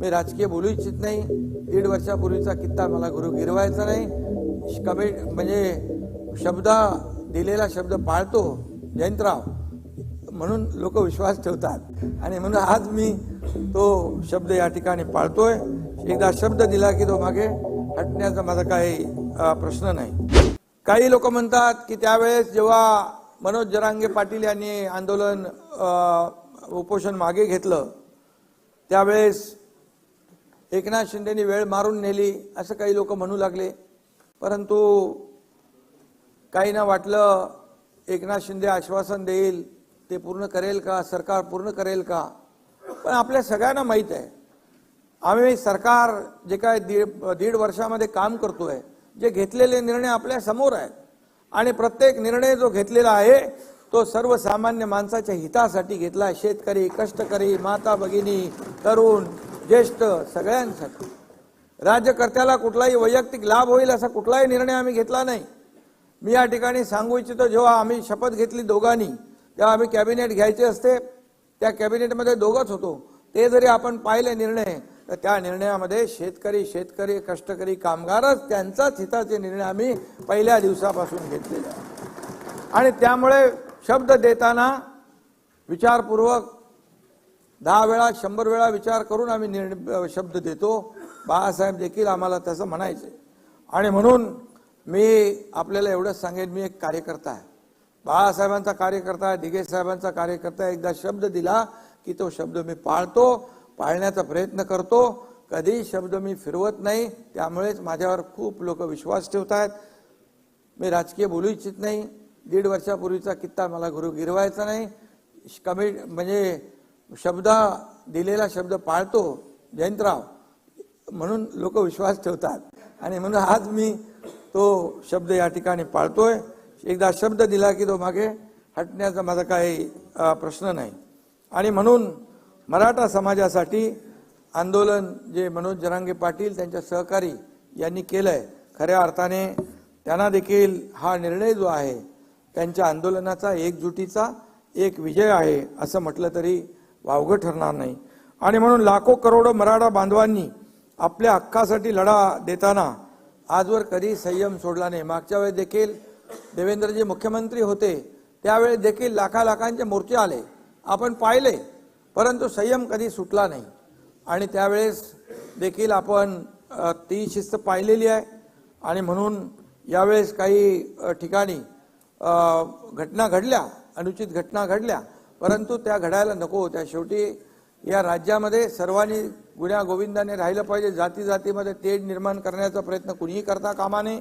मी राजकीय बोलू इच्छित नाही. दीड वर्षापूर्वीचा कित्ता मला गुरु गिरवायचा नाही. कमी म्हणजे शब्द दिलेला शब्द पाळतो जयंतराव. म्हणून लोक विश्वास ठेवतात. आणि म्हणून आज मी तो शब्द या ठिकाणी पाळतोय. एकदा शब्द दिला की तो मागे हटण्याचा माझा काही प्रश्न नाही. काही लोक म्हणतात की त्यावेळेस जेव्हा मनोज जरांगे पाटील यांनी आंदोलन उपोषण मागे घेतलं त्यावेळेस एकनाथ शिंदेनी वेळ मारून नेली असं काही लोक म्हणू लागले. परंतु काहींना वाटलं एकनाथ शिंदे आश्वासन देईल ते पूर्ण करेल का सरकार पूर्ण करेल का? पण आपल्या सगळ्यांना माहीत आहे आम्ही सरकार जे काय दीड दीड वर्षामध्ये काम करतो आहे जे घेतलेले निर्णय आपल्यासमोर आहेत आणि प्रत्येक निर्णय जो घेतलेला आहे तो सर्वसामान्य माणसाच्या हितासाठी घेतला. आहे शेतकरी कष्टकरी माता भगिनी तरुण ज्येष्ठ सगळ्यांसाठी. राज्यकर्त्याला कुठलाही वैयक्तिक लाभ होईल असा कुठलाही निर्णय आम्ही घेतला नाही. मी या ठिकाणी सांगू इच्छितो जेव्हा आम्ही शपथ घेतली दोघांनी तेव्हा आम्ही कॅबिनेट घ्यायचे असते. त्या कॅबिनेटमध्ये दोघंच होतो. ते जरी आपण पाहिले निर्णय तर त्या निर्णयामध्ये शेतकरी शेतकरी कष्टकरी कामगारच त्यांचाच हिताचे निर्णय आम्ही पहिल्या दिवसापासून घेतलेले आणि त्यामुळे शब्द देताना विचारपूर्वक दहा वेळा शंभर वेळा विचार करून आम्ही निर्णय शब्द देतो. बाळासाहेब देखील आम्हाला तसं म्हणायचे. आणि म्हणून मी आपल्याला एवढंच सांगेन मी एक कार्यकर्ता आहे. बाळासाहेबांचा कार्यकर्ता आहे दिघे साहेबांचा कार्यकर्ता एकदा शब्द दिला की तो शब्द मी पाळतो पाळण्याचा प्रयत्न करतो. कधी शब्द मी फिरवत नाही त्यामुळेच माझ्यावर खूप लोक विश्वास ठेवत आहेत मी राजकीय बोलू इच्छित नाही. दीड वर्षापूर्वीचा कित्ता मला गुरु गिरवायचा नाही. कमी म्हणजे शब्द दिलेला शब्द पाळतो जयंतराव. म्हणून लोक विश्वास ठेवतात. आणि म्हणून आज मी तो शब्द या ठिकाणी पाळतोय. एकदा शब्द दिला की तो मागे हटण्याचा माझा काही प्रश्न नाही. आणि म्हणून मराठा समाजासाठी आंदोलन जे मनोज जरांगे पाटील त्यांच्या सहकारी यांनी केलं आहे खऱ्या अर्थाने त्यांना देखील हा निर्णय जो आहे त्यांच्या आंदोलनाचा एकजुटीचा एक विजय आहे असं म्हटलं तरी वावगं ठरणार नाही. आणि म्हणून लाखो करोडो मराठा बांधवांनी आपल्या हक्कासाठी लढा देताना आजवर कधी संयम सोडला नाही. मागच्या वेळेस देखील देवेंद्रजी मुख्यमंत्री होते त्यावेळी देखील लाखा लाखांचे मोर्चे आले. आपण पाहिले परंतु संयम कधी सुटला नाही. आणि त्यावेळेस देखील आपण ती शिस्त पाहिलेली आहे. आणि म्हणून यावेळेस काही ठिकाणी घटना घडल्या अनुचित घटना घडल्या परंतु त्या घडायला नको होत्या. शेवटी या राज्यामध्ये सर्वांनी गुन्ह्या गोविंदाने राहिलं पाहिजे. जाती जातीमध्ये तेढ निर्माण करण्याचा प्रयत्न कुणीही करता कामा नये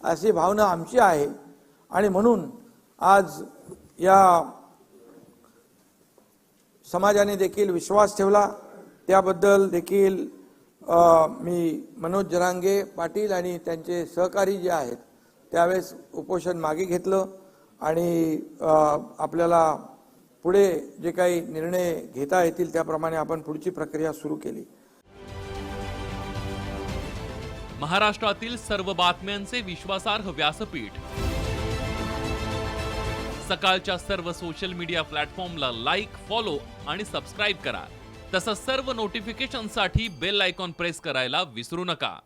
अशी भावना आमची आहे. आणि म्हणून आज या समाजाने देखील विश्वास ठेवला. त्याबद्दल देखील मी मनोज जरांगे पाटील आणि त्यांचे सहकारी जे आहेत त्यावेळेस उपोषण मागे घेतलं. आणि आपल्याला पुढे जे काही निर्णय घेता येतील त्याप्रमाणे आपण पुढची प्रक्रिया सुरू केली. महाराष्ट्रातील सर्व बातम्यांचे विश्वासार्ह व्यासपीठ. सकाळच्या सर्व सोशल मीडिया प्लॅटफॉर्मला लाईक फॉलो आणि सबस्क्राईब करा. तसंच सर्व नोटिफिकेशनसाठी बेल आयकॉन प्रेस करायला विसरू नका.